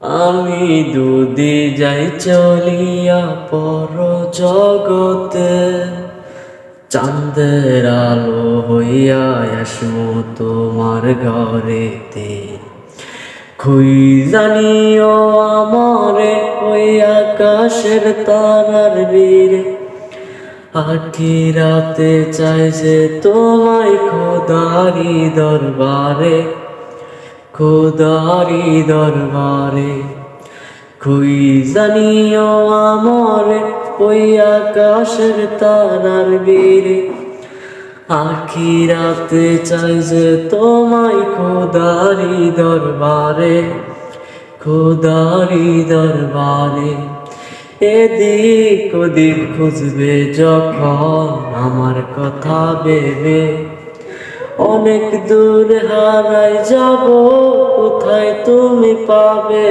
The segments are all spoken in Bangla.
আমি দুদি যাই চলিয়া পর জগতে, চাঁদের আলো হইয়া আসমু তোমার ঘরেতে। খুই জানিও আমারে ওই আকাশের তারার বীরে আখি রাতে চাই যে তোমায় খোদারি দরবারে। খোদারি দরবারে, খুই জানিও আমারে ওই আকাশের তারার বীরে। আখি রাতে চাই যে তোমায় খোদারি দরবারে খোদারি দরবারে। এদিক ওদিক খুঁজবে যখন আমার কথা ভেবে অনেক দূর হারাই যাব, কোথায় তুমি পাবে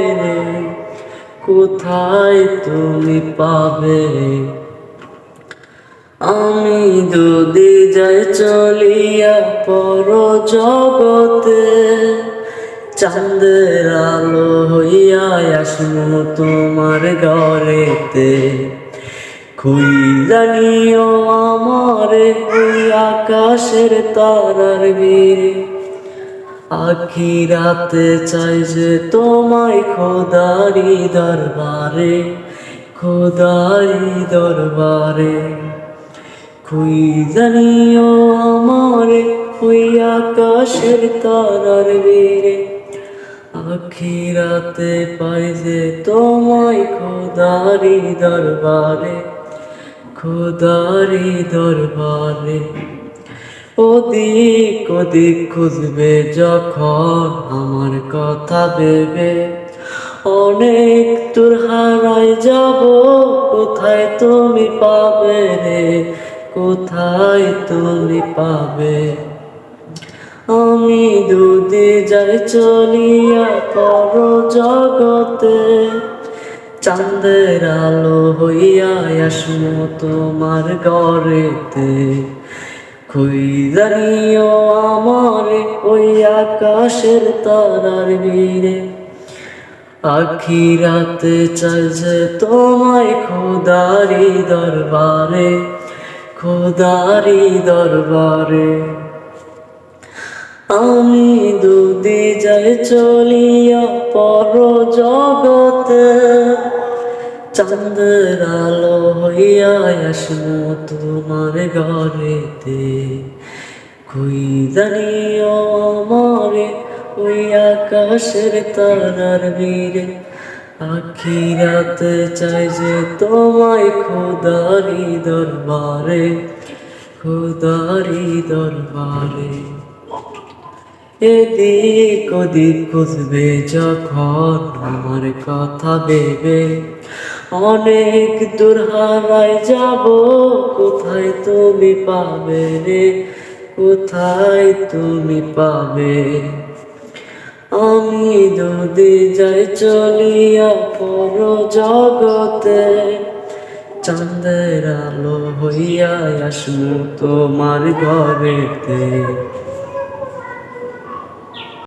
কোথায় তুমি পাবে? আমি যদি যাই চলিয়া পর জগতে, চাঁদের আলো হইয়া আসমু তোমার ঘরেতে। খুই জানিও আমারে ওই আকাশের তারার বীরে। আখি রাতে চাই যে তোমায় খোদারি দরবারে খোদারি দরবারে। খুই জানিও আমারে ওই আকাশের তারার বীরে। আখি রাতে পাই যে তোমায় খোদারি দরবারে খোদারি দরবারে, ওদিক ওদিক খুঁজবে যখন আমার কথা ভেবে। অনেক দূর হারাই যাব, কোথায় তুমি পাবে রে? কোথায় তুমি পাবে? আমি দুদি যাই চলিয়া পর জগতে। চাঁদের আলো হইয়া আসমু তোমার ঘরেতে। খুই জানিও আমারে ওই আকাশের তারার বীরে। আখি রাতে চাই যে তোমায় খোদারি দরবারে খোদারি দরবারে। আমি দুদি যাই চলিয়া পর জগতে চাঁদের আলো হইয়া আসমু তোমার ঘরেতে। খুই জানিও আমারে, ওই আকাশের তারার বীরে। আখি রাতে চাই যে তোমায় খোদারি দরবারে খোদারি দরবারে। এদিক ওদিক খুঁজবে যখন আমার কথা ভেবে। অনেক দূর হারাই যাব। কোথায় তুমি পাবে রে? কোথায় তুমি পাবে? আমি যদি যাই চলিয়া পর জগতে, চাঁদের আলো হইয়া আসমু তোমার ঘরেতে।